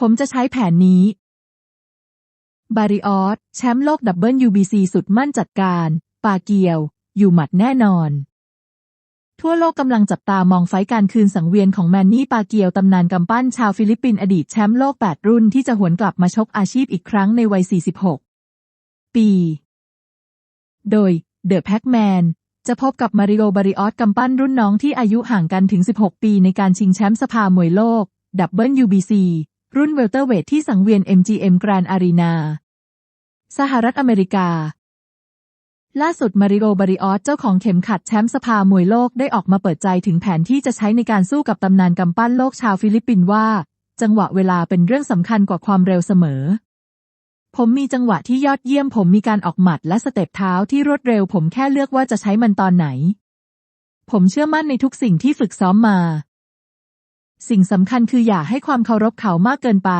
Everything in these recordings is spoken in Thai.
ผมจะใช้แผนนี้ บาริออสแชมป์โลกดับเบิลยูบีซีสุดมั่นจัดการ ปาเกียว อยู่หมัดแน่นอน ทั่วโลกกำลังจับตามองไฟการคืนสังเวียนของแมนนี่ปาเกียวตำนานกำปั้นชาวฟิลิปปินส์อดีตแชมป์โลก 8 รุ่นที่จะหวนกลับมาชกอาชีพอีกครั้งในวัย 46 ปี โดยเดอะแพ็กแมนจะพบกับมาริโอบาริออสกำปั้นรุ่นน้องที่อายุห่างกันถึง 16 ปีในการชิงแชมป์สภามวยโลกดับเบิลยูบีซี รุ่นเวลเตอร์เวทที่สังเวียน MGM Grand Arena สหรัฐอเมริกา ล่าสุดมาริโอบาริออสเจ้าของเข็มขัดแชมป์สภามวยโลกได้ออกมาเปิดใจถึงแผนที่จะใช้ในการสู้กับตำนานกำปั้นโลกชาวฟิลิปปินส์ว่า จังหวะเวลาเป็นเรื่องสำคัญกว่าความเร็วเสมอ ผมมีจังหวะที่ยอดเยี่ยม ผมมีการออกหมัดและสเต็ปเท้าที่รวดเร็ว ผมแค่เลือกว่าจะใช้มันตอนไหน ผมเชื่อมั่นในทุกสิ่งที่ฝึกซ้อมมา สิ่งสำคัญคืออย่าให้ความเคารพเขามากเกินไป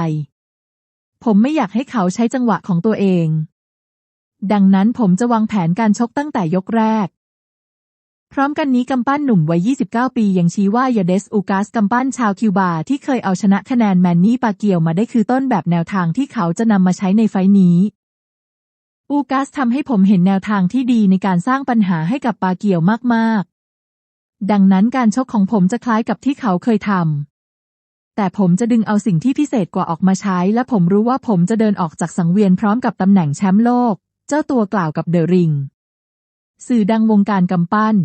ผมไม่อยากให้เขาใช้จังหวะของตัวเอง ดังนั้นผมจะวางแผนการชกตั้งแต่ยกแรก พร้อมกันนี้กำปั้นหนุ่มวัย 29 ปียังชี้ว่ายาเดสอูกาสกำปั้นชาวคิวบาที่เคยเอาชนะคะแนนแมนนี่ปาเกียวมาได้คือต้นแบบแนวทางที่เขาจะนำมาใช้ในไฟนี้อูกาสทำให้ผมเห็นแนวทางที่ดีในการสร้างปัญหาให้กับปาเกียวมาก ๆ ดังนั้นการชกของผมจะคล้ายกับที่เขาเคยทำ แต่ผมจะดึงเอาสิ่งที่พิเศษกว่าออกมาใช้ และผมรู้ว่าผมจะเดินออกจากสังเวียนพร้อมกับตำแหน่งแชมป์โลก เจ้าตัวกล่าวกับเดอะริง สื่อดังวงการกำปั้น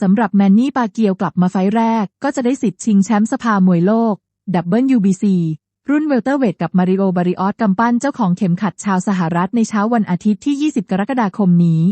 สำหรับแมนนี่ปาเกียวกลับมาไฟแรก ก็จะได้สิทธิ์ชิงแชมป์สภามวยโลกดับเบิลยูบีซีรุ่นเวลเตอร์เวทกับมาริโอบาริออสกำปั้นเจ้าของเข็มขัดชาวสหรัฐในเช้าวันอาทิตย์ที่ 20 กรกฎาคมนี้